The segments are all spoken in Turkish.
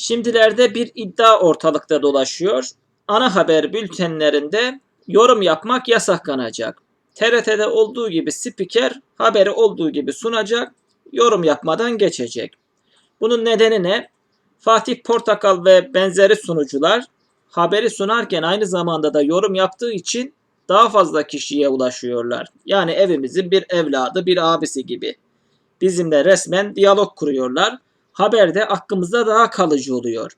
Şimdilerde bir iddia ortalıkta dolaşıyor. Ana haber bültenlerinde yorum yapmak yasaklanacak. TRT'de olduğu gibi spiker haberi olduğu gibi sunacak, yorum yapmadan geçecek. Bunun nedeni ne? Fatih Portakal ve benzeri sunucular haberi sunarken aynı zamanda da yorum yaptığı için daha fazla kişiye ulaşıyorlar. Yani evimizin bir evladı, bir abisi gibi. Bizimle resmen diyalog kuruyorlar. Haber de aklımızda daha kalıcı oluyor.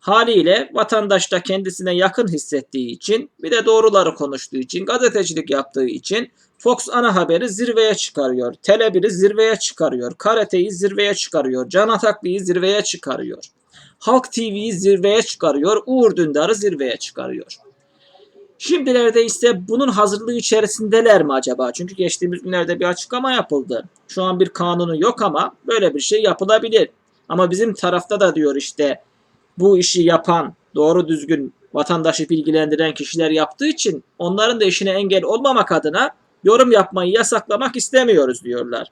Haliyle vatandaş da kendisine yakın hissettiği için bir de doğruları konuştuğu için gazetecilik yaptığı için Fox ana haberi zirveye çıkarıyor. Tele1'i zirveye çıkarıyor. Karate'yi zirveye çıkarıyor. Can Ataklı'yı zirveye çıkarıyor. Halk TV'yi zirveye çıkarıyor. Uğur Dündar'ı zirveye çıkarıyor. Şimdilerde ise bunun hazırlığı içerisindeler mi acaba? Çünkü geçtiğimiz günlerde bir açıklama yapıldı. Şu an bir kanunu yok ama böyle bir şey yapılabilir. Ama bizim tarafta da diyor işte bu işi yapan, doğru düzgün vatandaşı bilgilendiren kişiler yaptığı için onların da işine engel olmamak adına yorum yapmayı yasaklamak istemiyoruz diyorlar.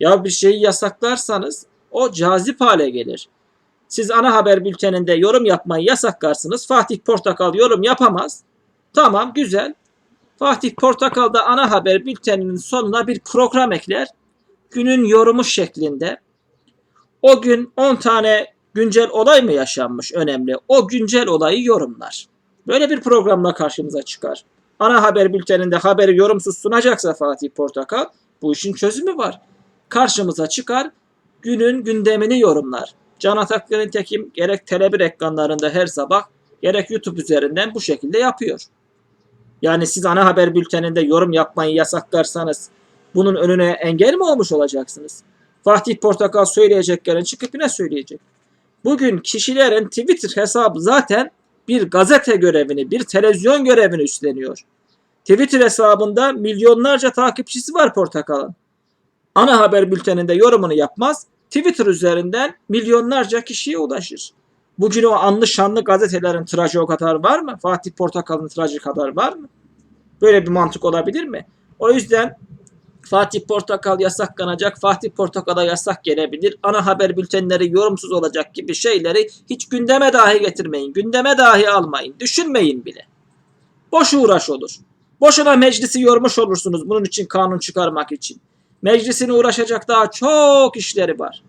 Ya bir şeyi yasaklarsanız o cazip hale gelir. Siz ana haber bülteninde yorum yapmayı yasaklarsınız. Fatih Portakal yorum yapamaz. Tamam güzel. Fatih Portakal da ana haber bülteninin sonuna bir program ekler. Günün yorumu şeklinde. O gün 10 tane güncel olay mı yaşanmış önemli. O güncel olayı yorumlar. Böyle bir programla karşımıza çıkar. Ana haber bülteninde haberi yorumsuz sunacaksa Fatih Portakal bu işin çözümü var. Karşımıza çıkar günün gündemini yorumlar. Can Ataklı nitekim gerek Tele1 ekranlarında her sabah gerek YouTube üzerinden bu şekilde yapıyor. Yani siz ana haber bülteninde yorum yapmayı yasaklarsanız bunun önüne engel mi olmuş olacaksınız? Fatih Portakal söyleyeceklerini çıkıp yine söyleyecek. Bugün kişilerin Twitter hesabı zaten bir gazete görevini, bir televizyon görevini üstleniyor. Twitter hesabında milyonlarca takipçisi var Portakal'ın. Ana haber bülteninde yorumunu yapmaz, Twitter üzerinden milyonlarca kişiye ulaşır. Bugün o anlı şanlı gazetelerin tirajı o kadar var mı? Fatih Portakal'ın tirajı kadar var mı? Böyle bir mantık olabilir mi? O yüzden Fatih Portakal yasaklanacak, Fatih Portakal'a yasak gelebilir, ana haber bültenleri yorumsuz olacak gibi şeyleri hiç gündeme dahi getirmeyin, gündeme dahi almayın, düşünmeyin bile. Boş uğraş olur. Boşuna meclisi yormuş olursunuz bunun için kanun çıkarmak için. Meclisin uğraşacak daha çok işleri var.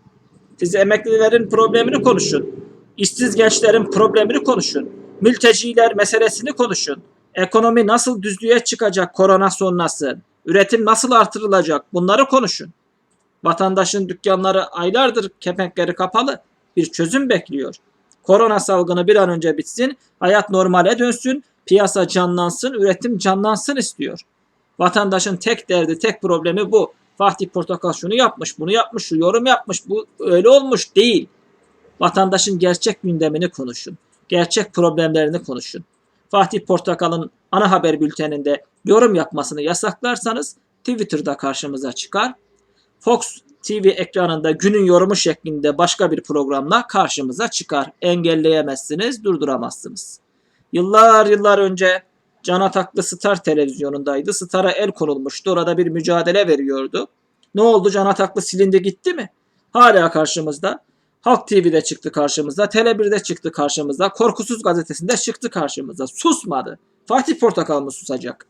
Siz emeklilerin problemini konuşun. İşsiz gençlerin problemini konuşun. Mülteciler meselesini konuşun. Ekonomi nasıl düzlüğe çıkacak korona sonrası? Üretim nasıl artırılacak? Bunları konuşun. Vatandaşın dükkanları aylardır kepenkleri kapalı. Bir çözüm bekliyor. Korona salgını bir an önce bitsin, hayat normale dönsün, piyasa canlansın, üretim canlansın istiyor. Vatandaşın tek derdi, tek problemi bu. Fatih Portakal şunu yapmış, bunu yapmış, şu yorum yapmış, bu öyle olmuş değil. Vatandaşın gerçek gündemini konuşun. Gerçek problemlerini konuşun. Fatih Portakal'ın ana haber bülteninde yorum yapmasını yasaklarsanız Twitter'da karşımıza çıkar. Fox TV ekranında günün yorumu şeklinde başka bir programla karşımıza çıkar. Engelleyemezsiniz, durduramazsınız. Yıllar yıllar önce Can Ataklı Star televizyonundaydı. Star'a el konulmuştu. Orada bir mücadele veriyordu. Ne oldu? Can Ataklı silindi gitti mi? Hala karşımızda. Halk TV'de çıktı karşımıza. Tele1'de çıktı karşımıza. Korkusuz gazetesinde çıktı karşımıza. Susmadı. Fatih Portakal mı susacak?